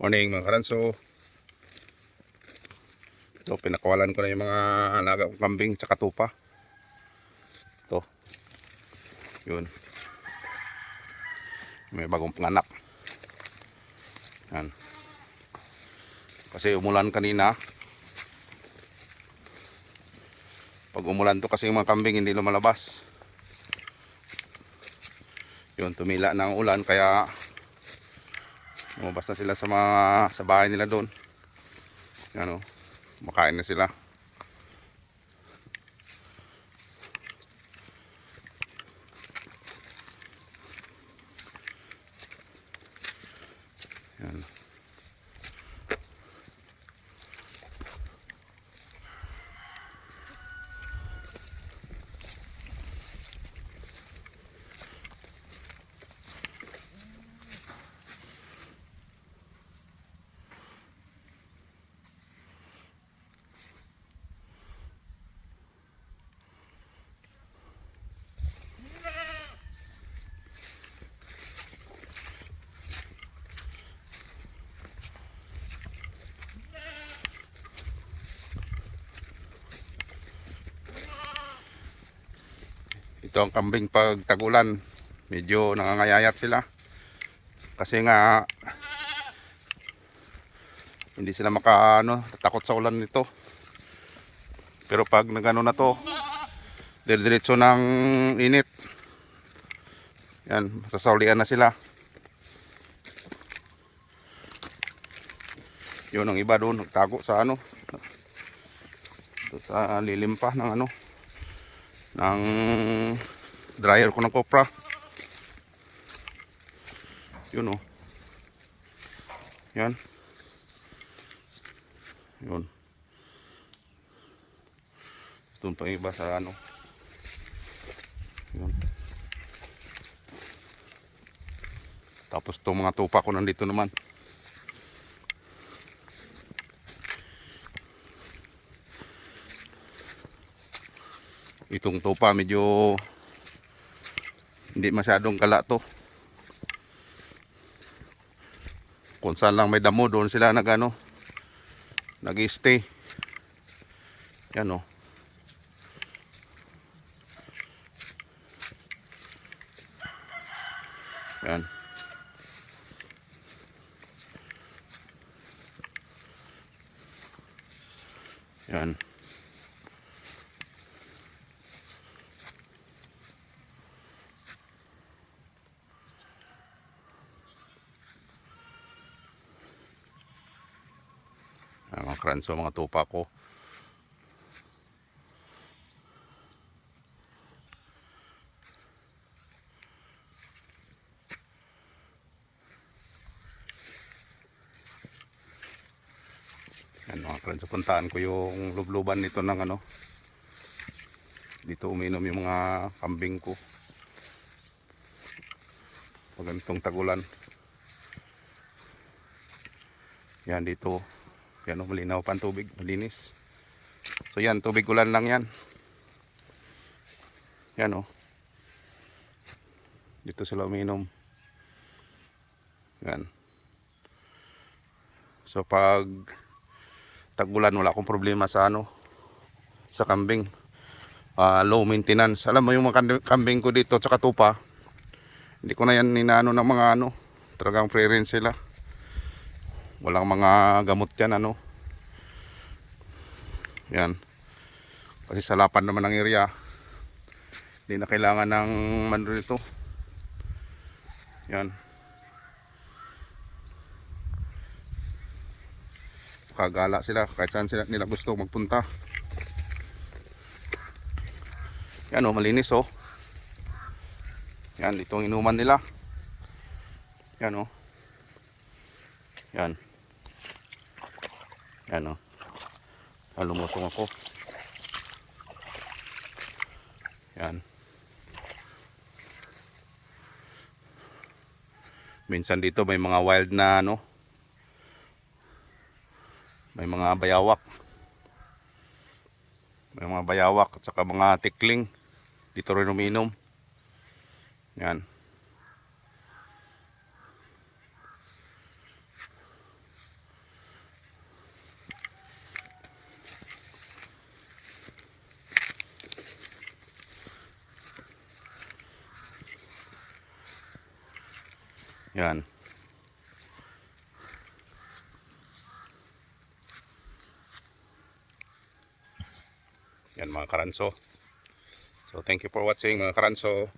Morning mga karanso. Ito, pinakawalan ko na yung mga alaga kong kambing tsaka tupa. Ito. Yun. May bagong panganak. Yan. Kasi umulan kanina. Pag umulan to kasi yung mga kambing hindi lumalabas. Yun, tumila ng ulan kaya Lumabas na sila sa mga sa bahay nila doon. Ano, makain na sila. Ito ang kambing pag tagulan. Medyo nangangayayat sila. Kasi nga hindi sila maka ano, takot sa ulan nito. Pero pag nagano na to, diretso ng init. Yan, sasaulian na sila. Yun ang iba doon, nagtago sa ano. Sa lilim pa ng ano ng dryer ko ng kopra yun o yan. Yun. Doon pa iba sa ano. Yun. Tapos itong mga tupa ko nandito naman itong tupa medyo hindi masyadong kala to. Kung saan lang may damo doon sila nag ano nag stay yan o yan. Yan kranso, mga tupa ko. Yan mga kranso, puntaan ko yung lubluban nito ng ano. Dito uminom yung mga kambing ko. Pag tagulan. Yan dito yan o, malinaw pa ang tubig, malinis. So yan, tubig ulan lang yan. Yan o. Dito sila uminom. Yan. So pag tag-ulan, wala akong problema sa ano, sa kambing. Ah, low maintenance. Alam mo yung mga kambing ko dito sa katupa, hindi ko na yan ninaano ng mga ano, talagang pre-rinse sila walang mga gamot yan ano. Yan. Kasi sa lapan naman ng area hindi na kailangan ng mando nito yan. Kagala sila kahit saan sila nila gusto magpunta. Yan o malinis o yan itong inuman nila. Yan o yan yan o. Ah, lumusong ako. Yan. Minsan dito may mga wild na ano. May mga bayawak. May mga bayawak at saka mga tikling. Dito rin uminom. Yan. Yan. Yan mga karanso. So thank you for watching mga karanso.